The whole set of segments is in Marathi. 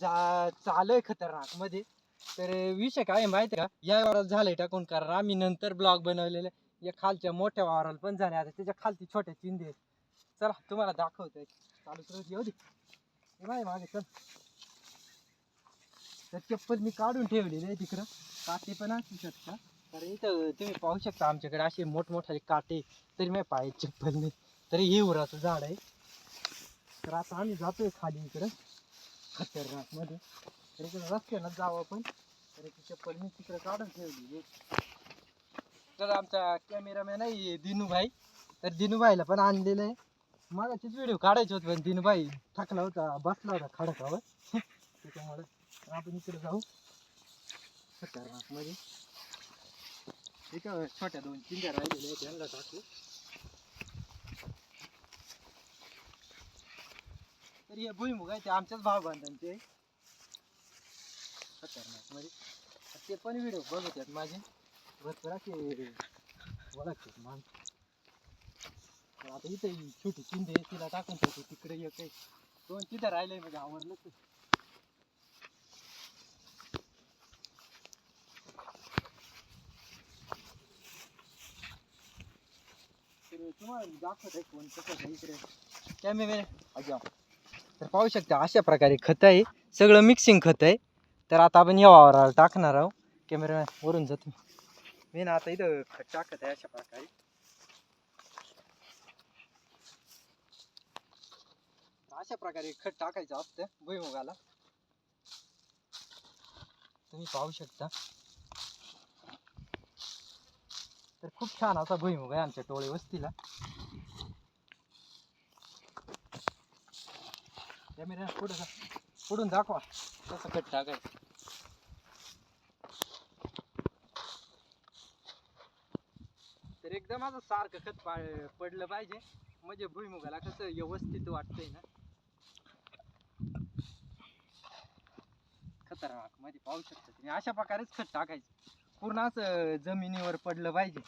चा चालू खतरनाकमध्ये. तर विषय काय माहिती आहे का? या वावरात झालंय टाकून कारण आम्ही नंतर ब्लॉग बनवलेले. या खालच्या मोठ्या वावराला पण झाले आता. त्याच्या खालती छोट्या चिंदे आहेत. चला तुम्हाला दाखवतोय. चालू तर येऊ दे. हे मागे चल. तर चप्पल मी काढून ठेवलेली आहे तिकडं. काटे पण असू शकता तर इथं तुम्ही पाहू शकता आमच्याकडे असे मोठमोठाले काटे तरी मी पायात चप्पल नाही. तरी हे उराचं झाड आहे. तर आता आम्ही जातोय खाली इकडं. खतरनाकमध्ये तर इकडे रस्त्यानं जावं आपण तर ती चप्पल मी तिकडे काढून ठेवली तर आमचा कॅमेरामॅन आहे दिनूभाई. तर दिनूभाईला पण आणलेलं आहे. मगाचीच व्हिडिओ काढायचे होते पण दिनूभाई थकला होता बसला होता खडकावर. त्याच्यामुळे तर आपण इकडे जाऊ. खतरनाकमध्ये इथं छोट्या दोन चिंग्या राहिलेल्या आहेत त्यांना टाकू. हे भुईमुग आहे ते आमच्याच भाव बांधांचे खतरनाक म्हणजे. मध्ये ते पण व्हिडिओ बघत आहेत माझे भरपूर असे ओळखतात मान आता इथं ही छोटी चिंधे तिला टाकून ठेवतो तिकडे एक आहे. दोन तिथं राहिले म्हणजे आवडलं तर तुम्हाला दाखवत आहे कोण कसं इकडे. कॅमेरे अजा तर पाहू शकता अशा प्रकारे खत आहे. सगळं मिक्सिंग खत आहे. तर आता आपण या वावराला टाकणार आहोत. कॅमेरा वरून जातो मी ना आता इथं खत टाकत आहे अशा प्रकारे. अशा प्रकारे खत टाकायचं असतं भुईमुगाला. तुम्ही पाहू शकता. तर खूप छान असा भुईमुग आहे आमच्या टोळे वस्तीला. कॅमेरा पुढे पुढून दाखवा. कसं खत टाकायचं. तर एकदम असं सारखं खत पा- पडलं पाहिजे. म्हणजे भुईमुगाला कसं व्यवस्थित वाटतंय ना. खतरनाक. मध्ये पाहू शकतो तुम्ही. अशा प्रकारेच खत टाकायचं. पूर्ण असं जमिनीवर पडलं पाहिजे.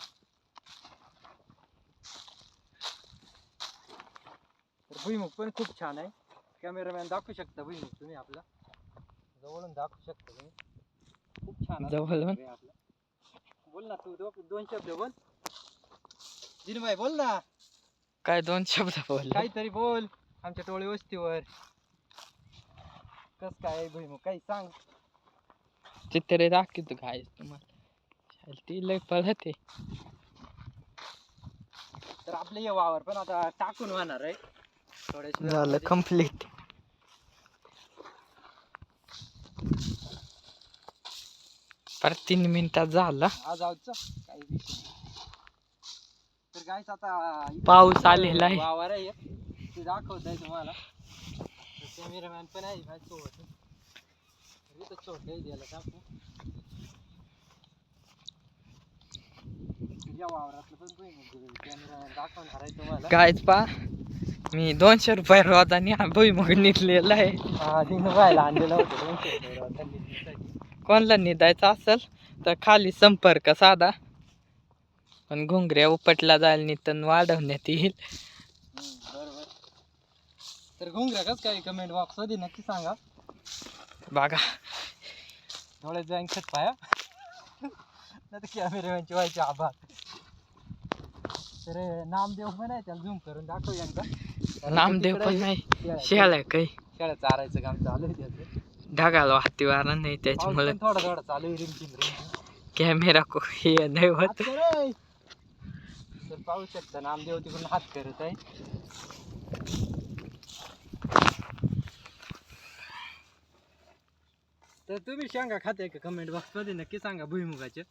तर भुईमुग पण खूप छान आहे. कॅमेरामॅन दाखवू शकता भुईमुग तुम्ही आपला. जवळून दाखवू शकता तुम्ही. खूप छान जवळून? आपलं. बोल ना तू दो- दोन शब्द बोल. दिनभाई बोल ना. काय दोन शब्द बोलले काहीतरी बोल आमच्या टोळी वस्तीवर. कस काय भुईमुग काही सांग. चित्र दाखवतो काय तुम्हाला? ती लय पळत आहे. तर आपलं हे वावर पण आता टाकून होणार आहे. झालं. कंप्लीट पर तीन मिनिटात झाला आज आजचा काही विषय. तर आता पाऊस आलेला आहे. वावर आहे एक. ते दाखवत आहे तुम्हाला कॅमेरामॅन पण आहे माझ्यासोबत तर इथं छोटे आहे त्याला टाकू या वावरातलं पण कॅमेरामॅन दाखवणार आहे तुम्हाला गायच पा मी दोनशे रुपये रोजाने हा भुईमुग निघलेला आहे. रोज. कोणाला निदायचं असेल तर खाली संपर्क साधा. पण घुंगऱ्या उपटला जायला नितन वाढवण्यात येईल. तर घुंगऱ्या कस काय कमेंट बॉक्समध्ये नक्की सांगा. बघा. डोळ्यात जाईन खत पाया. नाही कॅमेरामॅनची व्हायचे आभार तर नामदेव पण आहे त्याला झूम करून दाखव एकदा. नामदेव पण नाही. शेळ आहे काही. शेळ्या चारायचं काम चालू आहे त्याचं. ढगाला वाहती वारा नाही त्याच्यामुळे थोडा थोडा चालू आहे रिमझिम कॅमेरा को हे नाही होत. तर पाहू शकता नामदेव तिकडून हात करत आहे. तर तुम्ही शेंगा खाते का कमेंट बॉक्समध्ये? नक्की सांगा भुईमुगाचे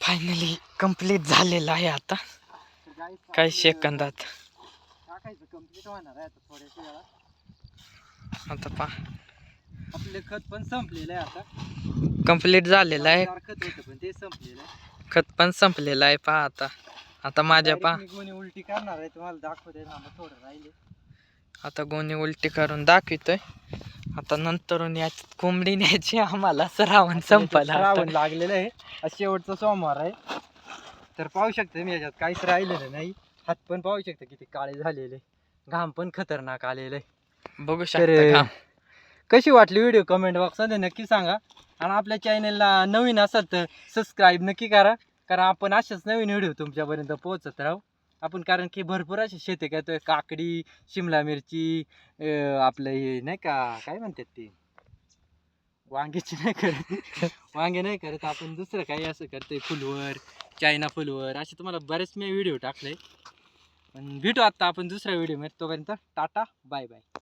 फायनली कंप्लीट झालेला आहे आता. काही आपलं सेकंदात? टाकायचं कंप्लीट होणार आहे आता वेळात. आता पा आपले खत पण संपलेलं आहे आता. कंप्लीट झालेलं आहे. खत होतं पण ते संपलेलं आहे. खत पण संपलेलं आहे पा आता. आता माझ्या पा उलटी करणार आहे तुम्हाला दाखवते थोडं राहिले. आता गोणी उलटी करून दाखवितोय. आता नंतरून याच्यात कोंबडी न्यायची आम्हाला श्रावण संपला. श्रावण लागलेलं आहे. शेवटचा सोमवार आहे. तर पाहू शकता मी याच्यात काहीच राहिलेलं नाही. हात पण पाहू शकता किती काळे झालेले. घाम पण खतरनाक आलेलं बघू शकता घाम. कशी वाटली व्हिडिओ कमेंट बॉक्समध्ये नक्की सांगा. आणि आपल्या चॅनलला नवीन असाल तर सबस्क्राईब नक्की करा. कारण आपण असेच नवीन व्हिडिओ तुमच्यापर्यंत पोहोचत राहू. आपण कारण की भरपूर असे शेती करतोय. काकडी शिमला मिरची अं, आपलं हे नाही का काय म्हणतात ते? वांग्याची नाही करत. वांगे नाही करत. आपण दुसरं काही असं करतोय. फुलवर चायना फुलवर. असे तुम्हाला बरेच मी व्हिडिओ टाकले. पण भेटू आता आपण दुसऱ्या व्हिडिओमध्ये तोपर्यंत टाटा बाय बाय.